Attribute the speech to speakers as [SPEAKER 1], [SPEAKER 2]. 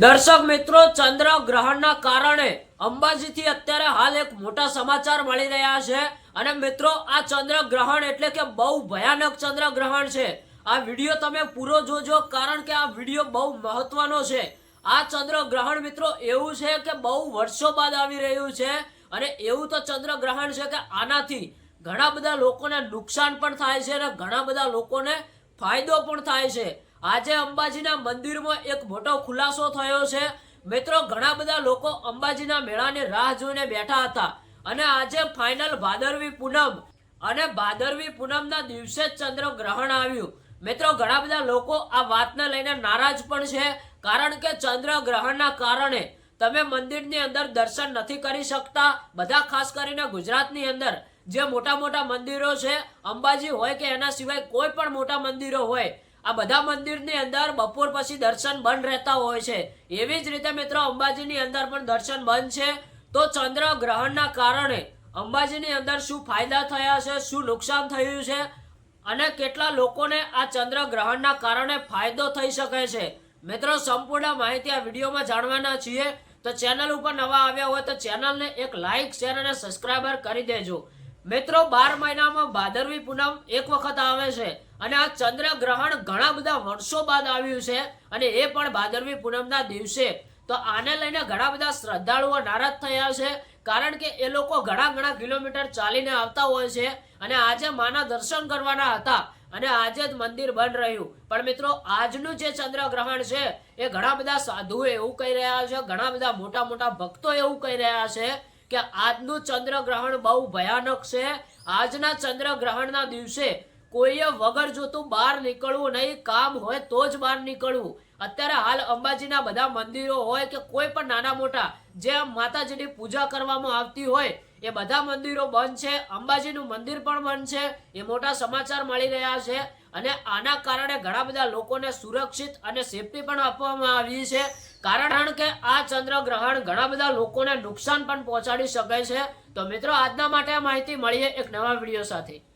[SPEAKER 1] દર્શક મિત્રો, ચંદ્ર ગ્રહણના કારણે અંબાજીથી અત્યારે હાલ એક મોટા સમાચાર મળી રહ્યા છે. અને મિત્રો, આ ચંદ્ર ગ્રહણ એટલે કે બહુ ભયાનક ચંદ્ર ગ્રહણ છે. આ વીડિયો તમે પૂરો જોજો, કારણ કે આ વીડિયો બહુ મહત્વનો છે. આ ચંદ્ર ગ્રહણ મિત્રો, એવું છે કે બહુ વર્ષો બાદ આવી રહ્યું છે. અને એવું તો ચંદ્ર ગ્રહણ છે કે આનાથી ઘણા બધા લોકોને નુકસાન પણ થાય છે અને ઘણા બધા લોકોને ફાયદો પણ થાય છે. આજે અંબાજીના મંદિરમાં એક મોટો ખુલાસો થયો છે. મિત્રો, ઘણા બધા લોકો અંબાજીના મેળાની રાહ જોઈને બેઠા હતા અને આજે ફાઇનલ ભાદરવી પૂનમ અને ભાદરવી પૂનમના દિવસે જ ચંદ્ર ગ્રહણ આવ્યું. મિત્રો, ઘણા બધા લોકો આ વાતને લઈને નારાજ પણ છે, કારણ કે ચંદ્ર ગ્રહણના કારણે તમે મંદિરની અંદર દર્શન નથી કરી શકતા. બધા ખાસ કરીને ગુજરાતની અંદર જે મોટા મોટા મંદિરો છે, અંબાજી હોય કે એના સિવાય કોઈ પણ મોટા મંદિરો હોય આ બધા મંદિરની અંદર બપોર પછી દર્શન બંધ રહેતા હોય છે. એવી જ રીતે મિત્રો, અંબાજીની અંદર પણ દર્શન બંધ છે. તો ચંદ્ર ગ્રહણના કારણે અંબાજીની અંદર શું ફાયદા થયા છે, શું નુકસાન થયું છે અને કેટલા લોકોને આ ચંદ્ર ગ્રહણના કારણે ફાયદો થઈ શકે છે. મિત્રો, સંપૂર્ણ માહિતી આ વિડીયોમાં જાણવાના છીએ. તો ચેનલ ઉપર નવા આવ્યા હોય તો ચેનલને એક લાઈક, શેર અને સબસ્ક્રાઈબર કરી દેજો. મિત્રો, બાર મહિનામાં ભાદરવી પૂનમ એક વખત આવે છે અને આ ચંદ્ર ગ્રહણ ઘણા બધા વર્ષો બાદ આવ્યું છે અને એ પણ ભાદરવી પૂનમના દિવસે. તો આને લઈને ઘણા બધા શ્રદ્ધાળુઓ નારાજ થયા છે કારણ કે એ લોકો ઘણા ઘણા કિલોમીટર ચાલીને આવતા હોય છે અને આજે માના દર્શન કરવાના હતા અને આજે જ મંદિર બંધ રહ્યું. પણ મિત્રો, આજનું જે ચંદ્ર ગ્રહણ છે એ ઘણા બધા સાધુઓ એવું કહી રહ્યા છે, ઘણા બધા મોટા મોટા ભક્તો એવું કહી રહ્યા છે કે આજનું ચંદ્ર ગ્રહણ બહુ ભયાનક છે. આજના ચંદ્ર ગ્રહણના દિવસે કોઈએ વગર જોતું બહાર નીકળવું નહીં, કામ હોય તો જ બહાર નીકળવું. અત્યારે હાલ અંબાજીના બધા મંદિરો હોય કે કોઈ પણ નાના મોટા, જે માતાજીની પૂજા કરવામાં આવતી હોય, એ બધા મંદિરો બંધ છે. અંબાજીનું મંદિર પણ બંધ છે. એ મોટા સમાચાર મળી રહ્યા છે. અને આના કારણે ઘણા બધા લોકોને સુરક્ષિત અને સેફટી પણ આપવામાં આવી છે. કારણ કે આ ચંદ્ર ગ્રહણ ઘણા બધા લોકોને નુકસાન પણ પહોંચાડી શકે છે. તો મિત્રો, આજના માટે માહિતી મળીએ એક નવા વીડિયો સાથે.